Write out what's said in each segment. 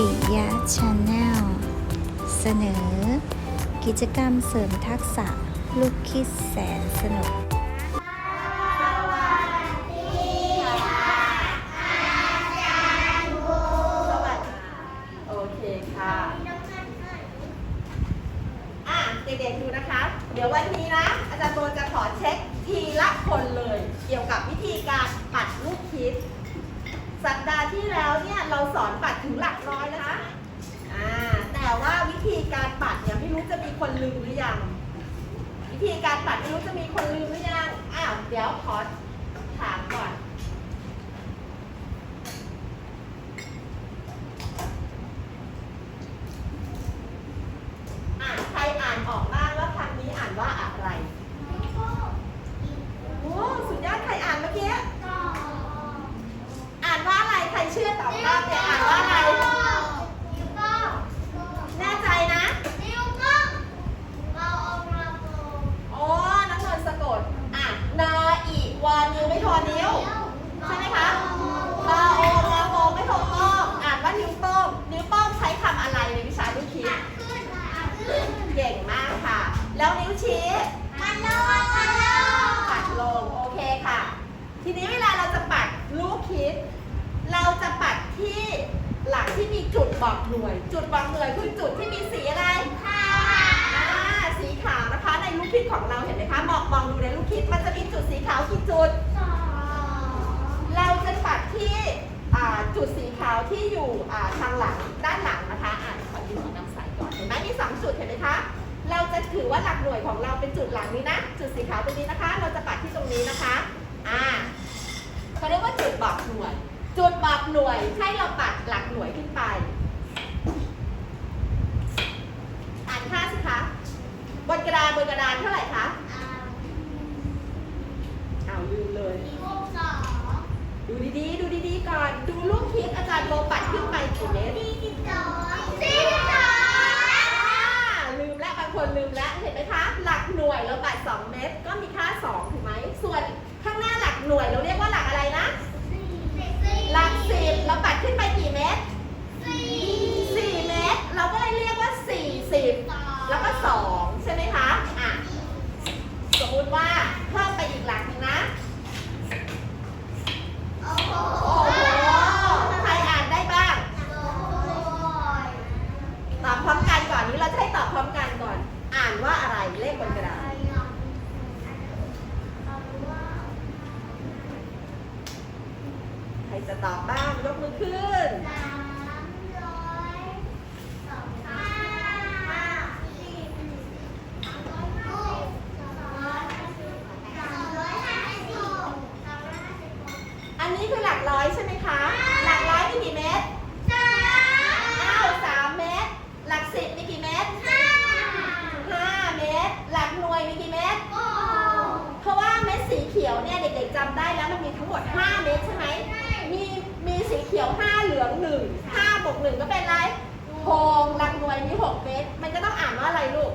ปิยะชาแนลเสนอ กิจกรรมเสริมทักษะ ลูกคิดแสนสนุก จุดสีขาวที่อยู่ทางหลังด้านหลังนะคะอ่านขอยืนของน้ำใสก่อนเห็นไหมมีสองจุดเห็นไหมคะเราจะถือว่าหลักหน่วยของเราเป็นจุดหลังนี้นะ จุดสีขาวตรงนี้นะคะ เราจะปักที่ตรงนี้นะคะอ่าเขาเรียกว่าจุดบอกหน่วย จุดบอกหน่วยให้เราปักหลักหน่วยขึ้นไป อ่านค่าสิคะบนกระดานบนกระดานเท่าไหร่คะอ้าวลืมเลย ดูดีๆ ดูดีๆ ก่อน ลูกคิดอาจารย์โบปัดขึ้นไปกี่เมตรลืมแล้วบางคนลืมแล้วเห็นไหมคะ หลักหน่วยเราปัด2เมตร ก็มีค่า 2 ถูกไหม ส่วนข้างหน้าหลักหน่วยเราเรียกว่าหลักอะไรนะ หลักสิบเราปัดขึ้นไปกี่เมตรสี่เมตร เราก็เลยเรียกว่า4ี่สิบแล้วก็2อใช่ไหมคะ อะ สมมติว่าเพิ่มไปอีกหลักนึง ตอบบ้างยกมือขึ้น อมีห6เมตร มันจะต้องอ่านว่าอะไรลูก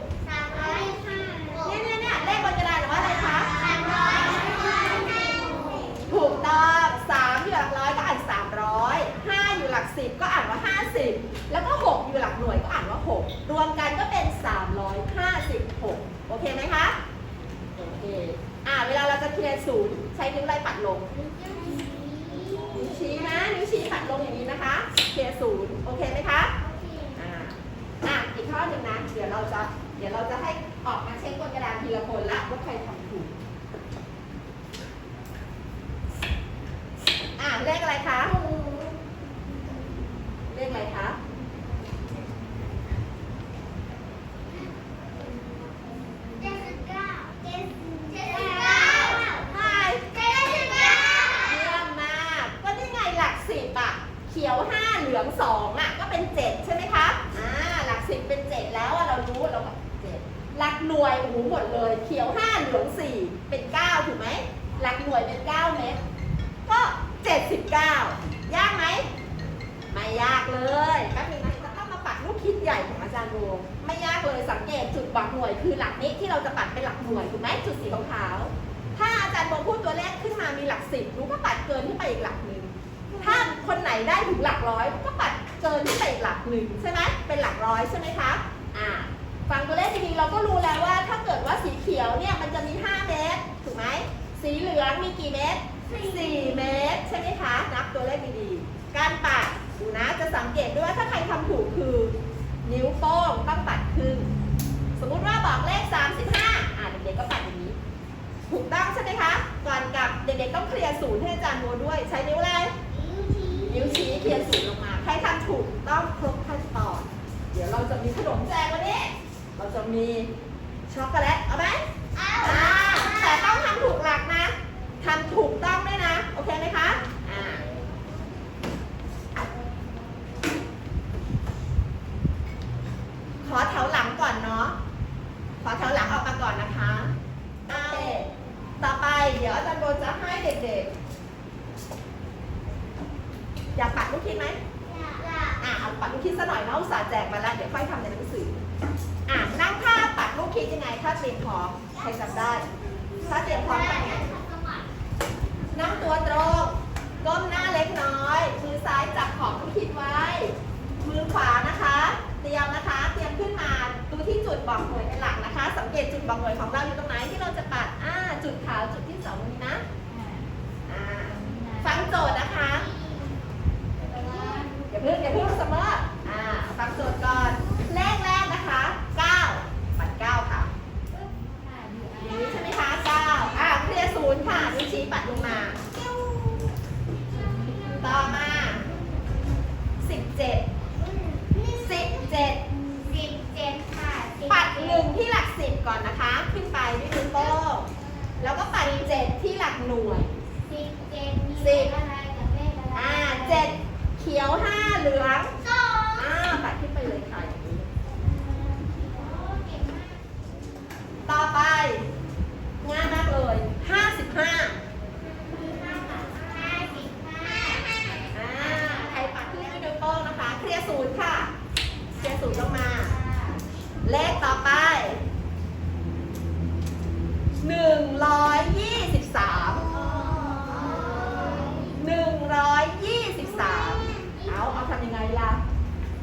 สิบนุ้ก็ปัดเกินที่ไปอีกหลักหนึ่งถ้าคนไหนได้ถึงหลักร้อยก็ปัดเกินที่ไปอีกหลักหนึ่งใช่ไหมเป็นหลักร้อยใช่ไหมคะอ่าฟังตัวเลขจริงๆเราก็รู้แล้วว่าถ้าเกิดว่าสีเขียวเนี่ยมันจะมี 5 เมตรถูกไหมสีเหลืองมีกี่เมตร4เมตรใช่ไหมคะนับตัวเลขดีๆการปัดดูนะจะสังเกตด้วยว่าถ้าใครทำถูกคือ นิ้วโป้งต้องปัดครึ่งสมมุติว่าบอกเลข 35อ่าเด็กๆก็ปัดอย่างนี้ ถูกต้องใช่ไหมคะ ก่อนกลับเด็กๆต้องเคลียร์ศูนย์ให้อาจารย์โมด้วย ใช้นิ้วอะไร นิ้วชี้เคลียร์ศูนย์ลงมา ใครทำถูกต้องครบขั้นตอน เดี๋ยวเราจะมีขนมแจกวันนี้ เราจะมีช็อกโกแลต เอาไหมอ่าแต่ต้องทำถูกหลักนะทำถูกต้องด้วยนะ โอเคไหมคะ อ่า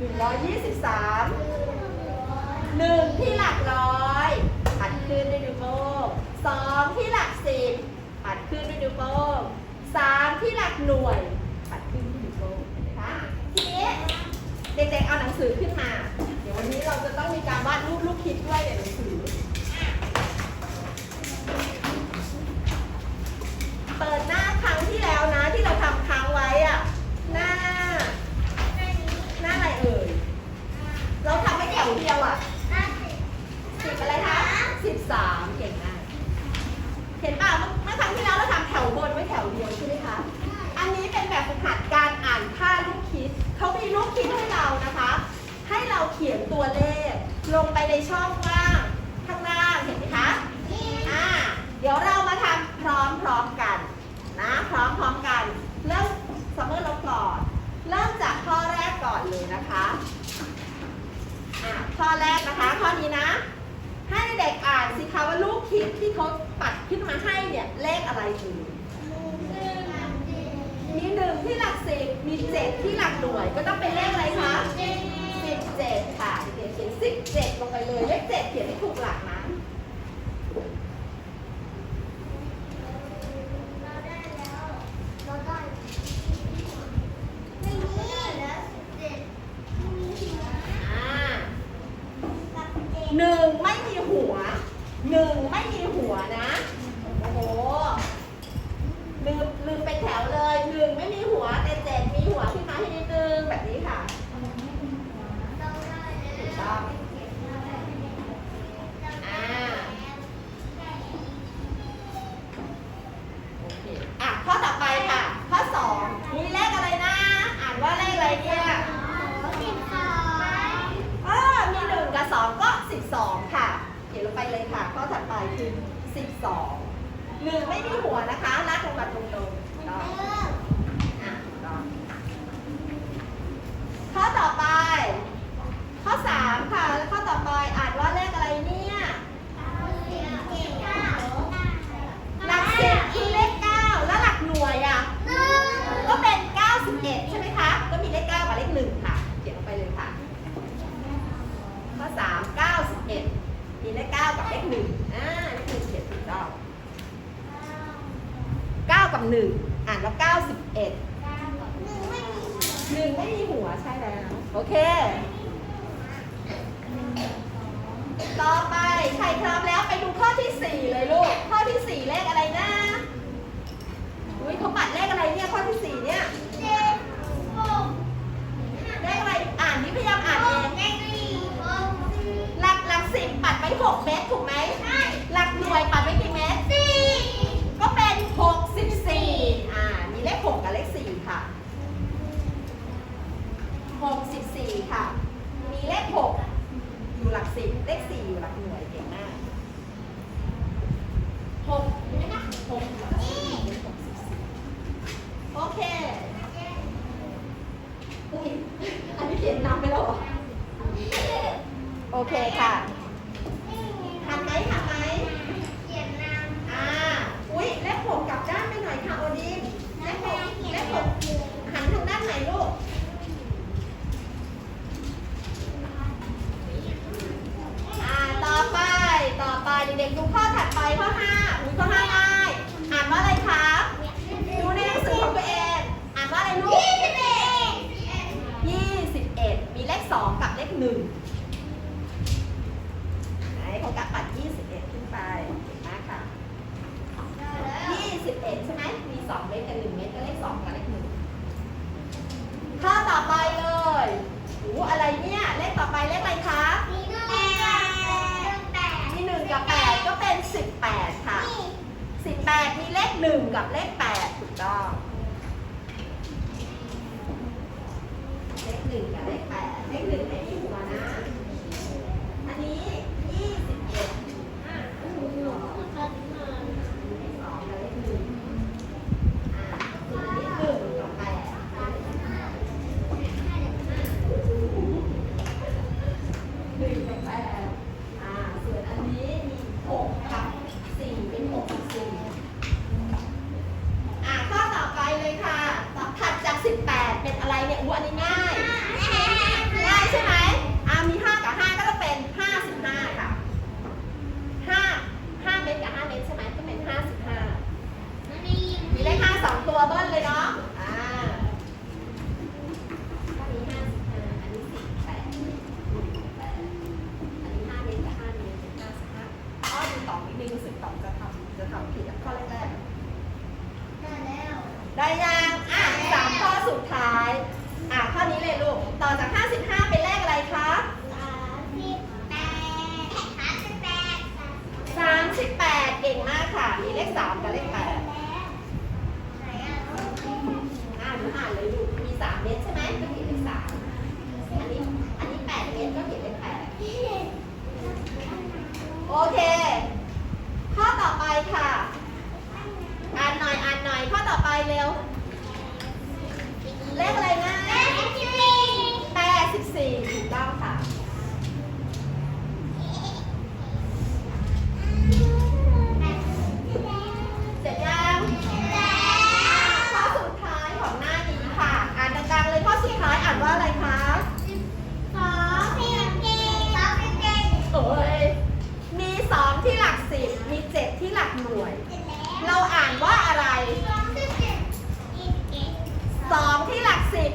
123 1 ที่หลักร้อยหัดขึ้นด้วยนิ้วโป้ง2ที่หลักสิบหัดขึ้นด้วยนิ้วโป้ง3ที่หลักหน่วยหัดขึ้นด้วยนิ้วโป้งนะคะทีนี้เด็กๆเอาหนังสือขึ้นมา เดี๋ยววันนี้เราจะต้องมีการวาดรูปลูกคิดด้วยในหนังสือเปิดหน้าครั้งที่แล้วนะที่เราทำ ห็นป่ะเมื่อเมื่อครั้งที่แล้วเราทำแถวบนไว้แถวเดียวใช่ไหมคะ อันนี้เป็นแบบฝึกหัดการอ่านค่าลูกคิด เขามีลูกคิดให้เรานะคะ ให้เราเขียนตัวเลข ลงไปในช่องว่างข้างล่างเห็นไหมคะอ่าเดี๋ยวเรามาทำพร้อมๆกันนะพร้อมๆกัน เริ่มซัมเมอร์ลบก่อน เริ่มจากข้อแรกก่อนเลยนะคะอ่าข้อแรกนะคะ ข้อนี้นะ ให้เด็กอ่านสิคะว่าลูกคิดที่เขาปัดขึ้นมาให้ เนี่ยเลขอะไรอยู่มีหนึ่งที่หลักสิบมีเจ็ดที่หลักหน่วย ก็ต้องเป็นเลขอะไรคะสิบเจ็ดค่ะเด็กๆเขียนสิบเจ็ดลงไปเลยเลขเจ็ดเขียนให้ถูกหลักนะอ่าหนึ่งไม่มีหัวหนึ่งไม่มีหัวนะ โอ้โห ลืมลืมเป็นแถวเลยหนึ่งไม่มีหัวแต่เจ็ดมีหัวขึ้นมาให้นิดนึงแบบนี้ค่ะถูกต้องอ่าโอเคอะข้อต่อไปค่ะ ข้อสองมีเลขอะไรนะ อ่านว่าเลขอะไรเนี่ยเออมีหนึ่งกับสองก็สิบสองค่ะ เขียนลงไปเลยค่ะ ข้อถัดไปคือสิบสอง หนึ่งไม่มีหัวนะคะ big and bad.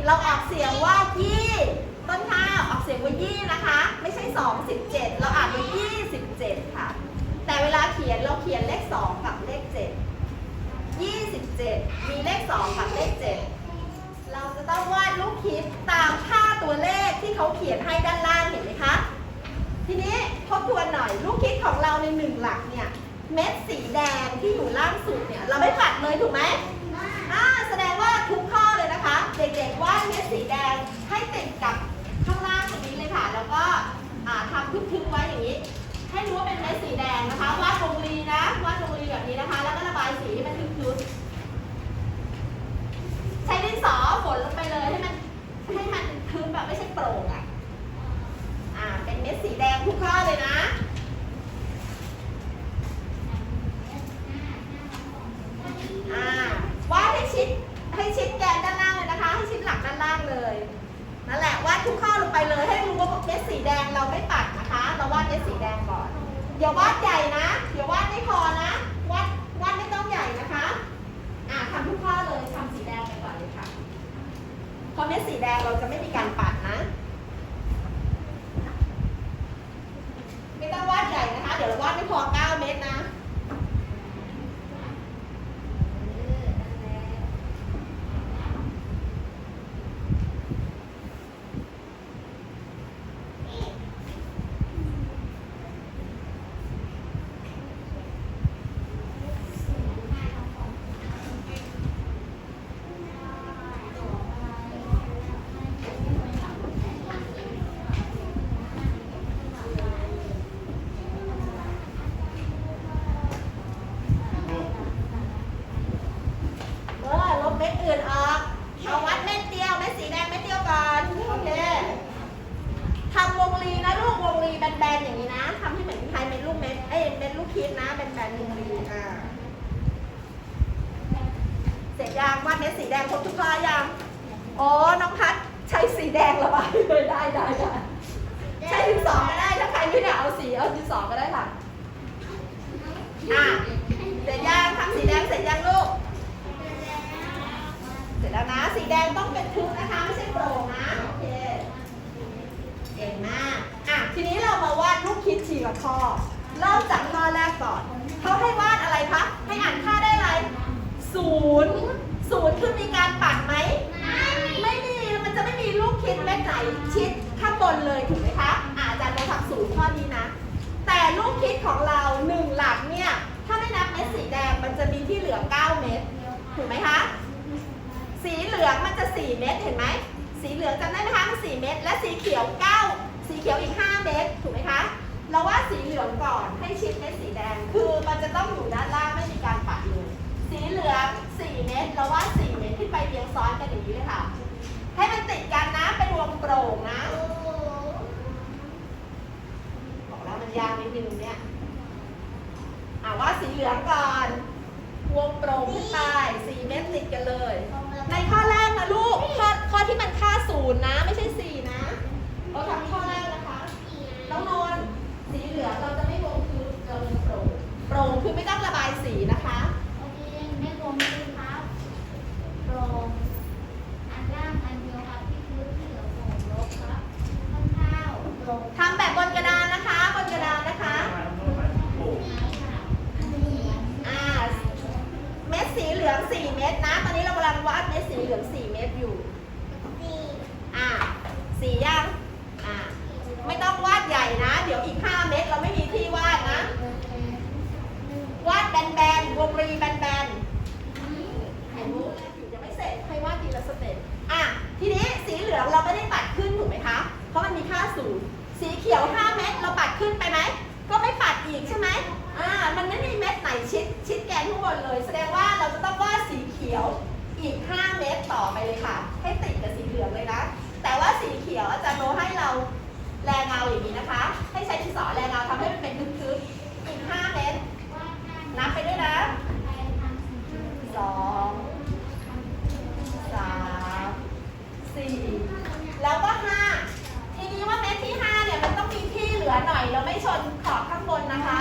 เราออกเสียงว่ายี่ต้นข้าออกเสียงว่ายี่นะคะ ไม่ใช่สองสิบเจ็ดเราอ่านว่ายี่สิบเจ็ดค่ะ แต่เวลาเขียนเราเขียนเลขสองกับเลขเจ็ดยี่สิบเจ็ดมีเลขสองกับเลขเจ็ดเราจะต้องวาดลูกคิดตามค่าตัวเลขที่เขาเขียนให้ด้านล่างเห็นไหมคะ ทีนี้ทบทวนหน่อยลูกคิดของเราในหนึ่งหลักเนี่ยเม็ดสีแดงที่อยู่ล่างสุดเนี่ยเราไม่ปัดเลยถูกไหมอ่าแสดงว่าทุกข้อ เด็กๆวาดเม็ดสีแดงให้ติดกับข้างล่างตรงนี้เลยค่ะ แล้วก็ทำทึบๆไว้อย่างนี้ ให้รู้ว่าเป็นเม็ดสีแดงนะคะวาดวงรีนะวาดวงรีแบบนี้นะคะ แล้วก็ระบายสีให้มันทึบๆใช้ดินสอฝนลงไปเลยให้มันให้มันทึบแบบไม่ใช่โปร่งอะอ่าเป็นเม็ดสีแดงทุกข้อเลยนะ ทุกข้าวลงไปเลยให้รู้ว่าเม็ดสีแดงเราไม่ปัดนะคะ เราวาดเม็ดสีแดงก่อนอย่าวาดใหญ่นะเดี๋ยววาดไม่พอนะวาดวาดไม่ต้องใหญ่นะคะ อ่าทำทุกข้าวเลยทำสีแดงไปก่อนเลยค่ะพอเม็ดสีแดงเราจะไม่มีการปัดนะ ไม่ต้องวาดใหญ่นะคะ เดี๋ยวเราวาดไม่พอกัน ดงต้องเป็นทึบนะคะ ไม่ใช่โปร่งนะ โอเคเก่งมาก อะ ทีนี้เรามาวาดรูปคิดทีละข้อ เริ่มจากข้อแรกก่อนเขาให้วาดอะไรคะ ให้อ่านค่าได้อะไรศูนย์ศูนย์คือมีการปัดไหม ไม่มี มันจะไม่มีลูกคิดเม็ดไหนชิดข้างบนเลยถูกไหมคะอะอาจารย์เราทำศูนย์ข้อนี้นะ แต่ลูกคิดของเราหนึ่งหลักเนี่ย ถ้าไม่นับเม็ดสีแดง มันจะมีที่เหลือ 9 เม็ดถูกไหมคะ สีเหลืองมันจะ 4 เม็ดเห็นไหม สีเหลืองจำได้ไหมคะมัน4เม็ดและสีเขียว 9 สีเขียวอีก 5 เม็ดถูกไหมคะ เราว่าสีเหลืองก่อนให้ชิดเม็ดสีแดง คือมันจะต้องอยู่ด้านล่างไม่มีการปัดเลย สีเหลือง 4 เม็ดเราว่า 4 เม็ดขึ้นไปเรียงซ้อนกันอย่างนี้เลยค่ะ ให้มันติดกันนะเป็นวงโปร่งนะ บอกแล้วมันยากนิดนึงเนี่ย อ่าว่าสีเหลืองก่อน วงโปร่งขึ้นไปสี่เม็ดติดกันเลย ในข้อแรกนะลูก ข้อข้อที่มั นค่าศูนย์นะ ไม่ใช่สี่นะ เราทำข้อแรกนะคะน้องนนท์สีเหลืองเราจะไม่วงคือเราวงโปร่งโปร่งคือไม่ต้องระบายสีนะคะทำแบบบนกระดานนะคะ บนกระดานนะคะอ่าเม็ดสีเหลือง4เม็ดนะ ตอนนี้เรากำลังวาดเม็ดสีเหลือง 4 เม็ดอยู่ อ่า สียัง อ่า ไม่ต้องวาดใหญ่นะ เดี๋ยวอีก 5 เม็ดเราไม่มีที่วาดนะ วาดแบนๆ วง รีแบนๆไข่มุกอยู่ยังไม่เสร็จให้วาดทีละสเต็ปอะ ทีนี้สีเหลืองเราไม่ได้ปัดขึ้นถูกไหมคะ เพราะมันมีค่าศูนย์สีเขียว 5 เม็ดเราปัดขึ้นไปไหม ก็ไม่ปัดอีกใช่ไหมอ่า มันไม่มีเม็ดไหนชิดชิดแกนข้างบนเลย แสดงว่าเราจะต้องวาดสีเขียวอีก 5 เม็ดต่อไปเลยค่ะ ให้ติดกับสีเหลืองเลยนะ แต่ว่าสีเขียวอาจารย์โนให้เราแรงเงาอย่างนี้นะคะ ให้ใช้ดินสอแรงเงาทำให้มันเป็นทึบๆอีก 5 เม็ดนับไปด้วยนะ สองสามสี่แล้วก็ห้าทีนี้ว่าเม็ดที่ห้าเนี่ยมันต้องมีที่เหลือหน่อย เราไม่ชนขอบข้างบนนะคะ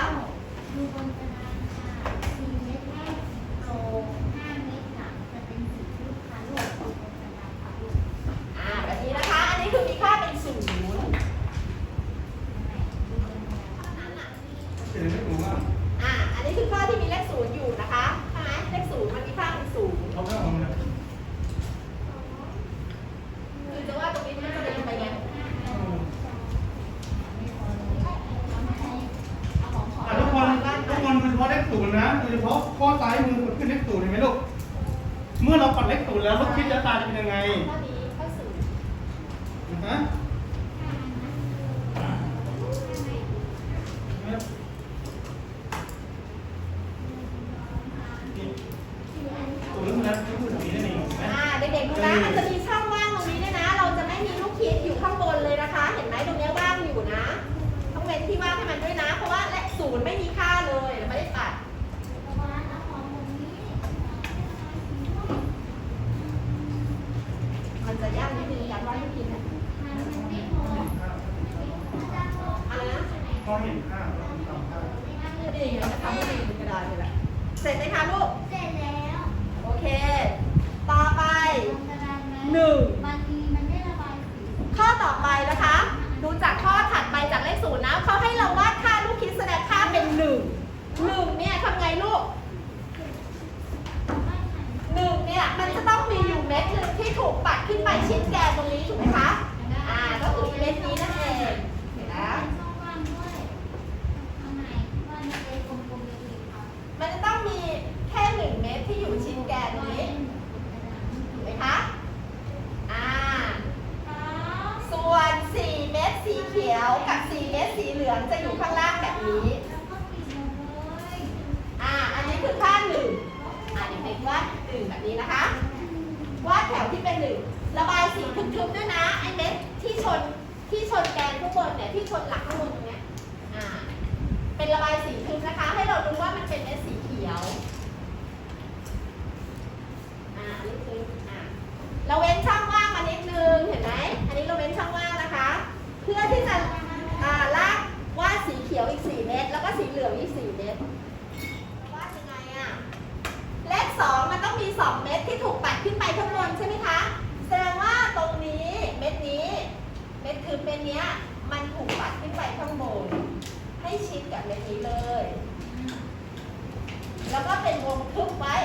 ยวอีก 4 เม็ด แล้วก็สีเหลืองอีก 4 เม็ดว่ายังไงอะเลข 2 มันต้องมี 2 เม็ดที่ถูกปัดขึ้นไปข้างบนใช่ไหมคะ แสดงว่าตรงนี้เม็ดนี้ เม็ดคือเม็ดเนี้ย มันถูกปัดขึ้นไปข้างบน ให้ชิดกับเม็ดนี้เลย แล้วก็เป็นวงทึบไว้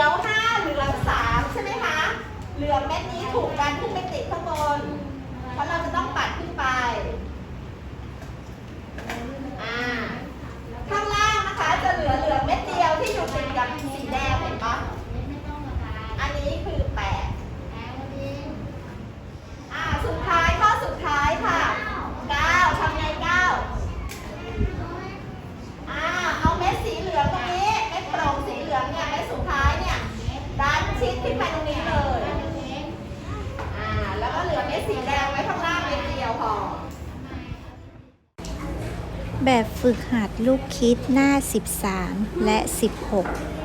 ขียวห้าเหลืองสามใช่ไหมคะเหลืองเม็ดนี้ถูกกันขึ้นไปติดข้างบน เพราะเราจะต้องปัดขึ้นไป แบบฝึกหัดลูกคิดหน้า 13 และ 16